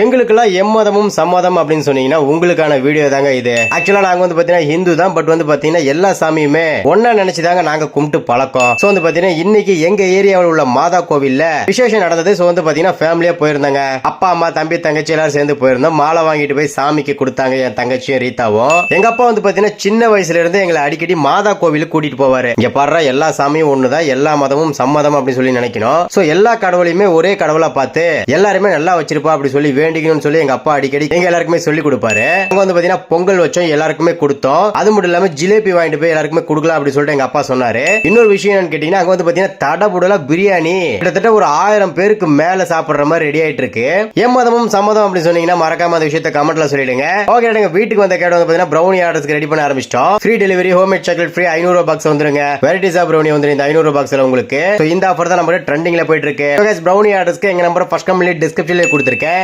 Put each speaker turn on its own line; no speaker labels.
எங்களுக்கெல்லாம் எம்மதமும் சம்மதம் அப்படின்னு சொன்னீங்கன்னா உங்களுக்கான வீடியோ தாங்க இது. ஆக்சுவலா நாங்க வந்து பாத்தீங்கன்னா ஹிந்து தான் பட் வந்து பாத்தீங்கன்னா எல்லா சாமியுமே ஒன்னா நினைச்சுதாங்க நாங்க கும்பிட்டு பழக்கம். சோ வந்து பாத்தீங்கன்னா இன்னைக்கு எங்க ஏரியாவில் உள்ள மாதா கோவில்ல விசேஷம் நடந்தது. சோ வந்து பாத்தீங்கன்னா ஃபேமிலியா போயிருந்தாங்க. அப்பா அம்மா தம்பி தங்கச்சி எல்லாரும் சேர்ந்து போயிருந்தோம். மாலை வாங்கிட்டு போய் சாமிக்கு கொடுத்தாங்க என் தங்கச்சியும் ரீதாவும். எங்க அப்பா வந்து பாத்தீங்கன்னா சின்ன வயசுல இருந்து எங்களை அடிக்கடி மாதா கோவிலுக்கு கூட்டிட்டு போவாரு. இங்க பாடுற எல்லா சாமியும் ஒண்ணுதான் எல்லா மதமும் சம்மதம் அப்படின்னு சொல்லி நினைக்கணும். சோ எல்லா கடவுளையுமே ஒரே கடவுளா பார்த்து எல்லாருமே நல்லா வச்சிருப்பா அப்படி சொல்லி வேண்டிக்கணும்னு சொல்லி எங்க அப்பா அடிக்கடி எங்க எல்லாருக்குமே சொல்லி கொடுப்பாரு. அங்க வந்து பாத்தீங்கன்னா பொங்கல் வச்சோம் எல்லாருக்குமே கொடுத்தோம். அது மட்டும் இல்லாம ஜிலேபி வாங்கிட்டு போய் எல்லாருக்குமே கொடுக்கலாம் அப்படின்னு சொல்லிட்டு எங்க அப்பா சொன்னாரு. இன்னொரு விஷயம் என்னன்னு கேட்டீங்கன்னா அங்க வந்து பாத்தீங்கன்னா தடபுடலா பிரியாணி. கிட்டத்தட்ட ஒரு ஆயிரம் பேருக்கு மேல சாப்பிடுற மாதிரி ரெடி ஆயிட்டு இருக்கு. எம்மதமும் சம்மதம் அப்படி சொன்னீங்கன்னா மறக்காம அந்த விஷயத்த கமெண்ட்ல சொல்லிடுங்க. ஓகே எங்க வீட்டுக்கு வந்த கேட்ட வந்து பாத்தீங்கன்னா ப்ரௌனி ஆர்டர்ஸ்க்கு ரெடி பண்ண ஆரம்பிச்சிட்டோம். Free delivery homemade chocolate free ஐநூறு ரூபாய் பாக்ஸ் வந்துருங்க. வெரைட்டிஸ் ஆஃப் ப்ரௌனி வந்துரு இந்த ஐநூறு பாக்ஸ்ல உங்களுக்கு. இந்த ஆஃபர் தான் நம்ம ட்ரெண்டிங்ல போயிட்டு இருக்கு. ப்ரௌனி ஆர்டர்ஸ்க்கு எங்க நம்பர் ஃபர்ஸ்ட் கம்ப்ளீட் டிஸ்கிரிப்ஷன்ல கொடுத்துருக்கேன்.